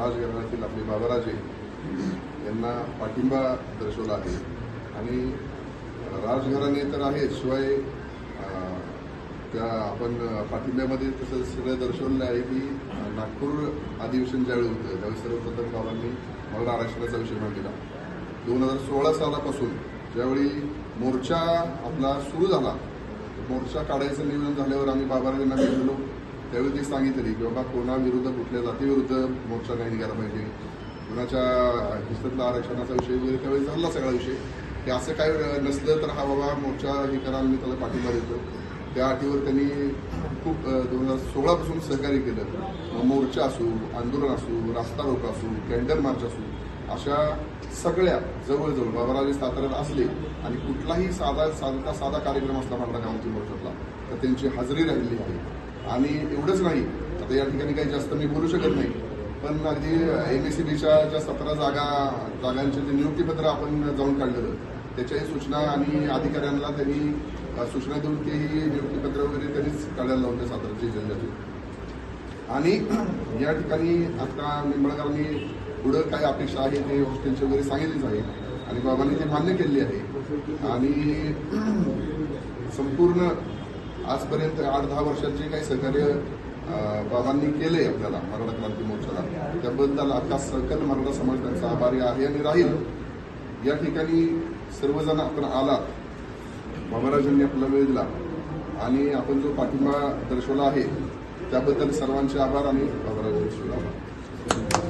राजघराण्यातील आपले बाबाराजे यांना पाठिंबा दर्शवला आहे. आणि राजघराणे तर आहे शिवाय त्या आपण पाठिंब्यामध्ये तसं सगळं दर्शवलेलं आहे की नागपूर अधिवेशन ज्यावेळी होतं त्यावेळी सर्वप्रथम बाबांनी मराठा आरक्षणाचा विषय मांडलेला दोन हजार सोळा सालापासून ज्यावेळी मोर्चा आपला सुरू झाला मोर्चा काढायचं नियोजन झाल्यावर आम्ही बाबाराजांना भेटलो. त्यावेळी ती सांगितली की बाबा कोणाविरुद्ध कुठल्या जातीविरुद्ध मोर्चा नाही निघाला पाहिजे. कोणाच्या हिस्सातला आरक्षणाचा विषय वगैरे त्यावेळी झाला सगळा विषय. की असं काय नसलं तर हा बाबा मोर्चा हे करायला मी त्याला पाठिंबा देतो. त्या अटीवर त्यांनी खूप दोन हजार सोळापासून सहकार्य केलं. मोर्चा असू आंदोलन असू रास्ता रोक असू कॅन्डल मार्च असू अशा सगळ्या जवळजवळ बाबाराजे साताऱ्यात असले आणि कुठलाही साधा साधा साधा कार्यक्रम असला मराठा गावती मोर्चातला तर त्यांची हजेरी राहिलेली आहे. आणि एवढंच नाही. आता या ठिकाणी काही जास्त मी बोलू शकत नाही. पण अगदी एम एस सी बीच्या ज्या सतरा जागा जागांचे जे नियुक्तीपत्र आपण जाऊन काढलेलं त्याच्याही सूचना आणि अधिकाऱ्यांना त्यांनी सूचना देऊन तेही नियुक्तीपत्र वगैरे त्यांनीच काढायला लावले सातारचे जिल्ह्यातील आणि या ठिकाणी आता निंबाळकरांनी पुढं काय अपेक्षा आहे ते हॉस्टेलची वगैरे सांगितलीच आहे. आणि बाबांनी ते मान्य केलेली आहे. आणि संपूर्ण आजपर्यंत आठ दहा वर्षात जे काही सहकार्य बाबांनी केले आपल्याला मराठा क्रांती मोर्चाला त्याबद्दल आता सकल मराठा समाज त्यांचा आभारी आहे आणि राहील. या ठिकाणी सर्वजण आपण आलात बाबाराजांनी आपला वेळ दिला आणि आपण जो पाठिंबा दर्शवला आहे त्याबद्दल सर्वांचे आभार आणि बाबाराजांचे आभार